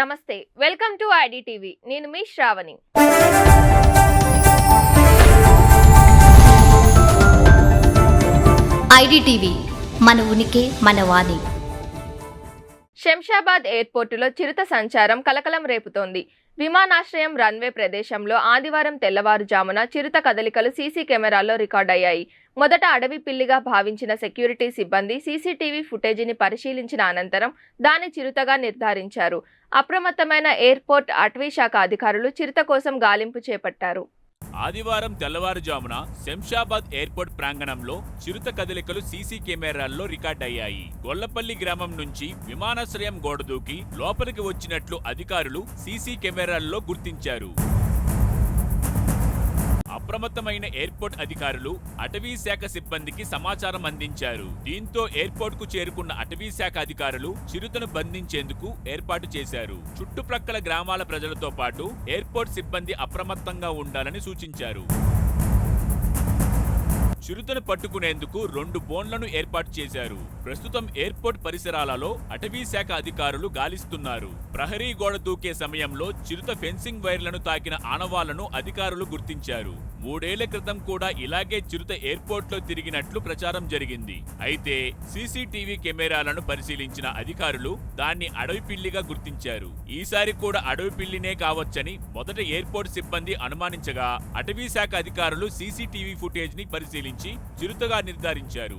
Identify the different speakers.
Speaker 1: నమస్తే welcome to ID TV నేను మీ Shravani.
Speaker 2: IDTV మన ఉనికి మన వాణి.
Speaker 1: శంషాబాద్ ఎయిర్పోర్టులో చిరుత సంచారం కలకలం రేపుతోంది. విమానాశ్రయం రన్వే ప్రదేశంలో ఆదివారం తెల్లవారుజామున చిరుత కదలికలు సీసీ కెమెరాల్లో రికార్డయ్యాయి. మొదట అడవి పిల్లిగా భావించిన సెక్యూరిటీ సిబ్బంది సీసీటీవీ ఫుటేజీని పరిశీలించిన అనంతరం దాన్ని చిరుతగా నిర్ధారించారు. అప్రమత్తమైన ఎయిర్పోర్ట్ అటవీ శాఖ అధికారులు చిరుత కోసం గాలింపు చేపట్టారు.
Speaker 3: ఆదివారం తెల్లవారుజామున శంషాబాద్ ఎయిర్పోర్ట్ ప్రాంగణంలో చిరుత కదలికలు సీసీ కెమెరాల్లో రికార్డయ్యాయి గొల్లపల్లి గ్రామం నుంచి విమానాశ్రయం గోడ దూకి లోపలికి వచ్చినట్లు అధికారులు సీసీ కెమెరాల్లో గుర్తించారు. అప్రమత్తమైన ఎయిర్పోర్ట్ అధికారులు అటవీ శాఖ సిబ్బందికి సమాచారం అందించారు. దీంతో ఎయిర్పోర్ట్కు చేరుకున్న అటవీ శాఖ అధికారులు చిరుతను బంధించేందుకు ఏర్పాటు చేశారు. చుట్టుప్రక్కల గ్రామాల ప్రజలతో పాటు ఎయిర్పోర్ట్ సిబ్బంది అప్రమత్తంగా ఉండాలని సూచించారు. చిరుతను పట్టుకునేందుకు రెండు బోన్లను ఏర్పాటు చేశారు. ప్రస్తుతం ఎయిర్పోర్ట్ పరిసరాలలో అటవీ శాఖ అధికారులు గాలిస్తున్నారు. ప్రహరీ గోడ దూకే సమయంలో చిరుత ఫెన్సింగ్ వైర్లను తాకిన ఆనవాళ్ళను అధికారులు గుర్తించారు. మూడేళ్ళ క్రితం కూడా ఇలాగే చిరుత ఎయిర్పోర్ట్లో తిరిగినట్లు ప్రచారం జరిగింది. అయితే సీసీటీవీ కెమెరాలను పరిశీలించిన అధికారులు దాన్ని అడవి పిల్లిగా గుర్తించారు. ఈసారి కూడా అడవి పిల్లినే కావచ్చని మొదట ఎయిర్పోర్ట్ సిబ్బంది అనుమానించగా అటవీ శాఖ అధికారులు సీసీటీవీ ఫుటేజ్ని పరిశీలించి చిరుతగా నిర్ధారించారు.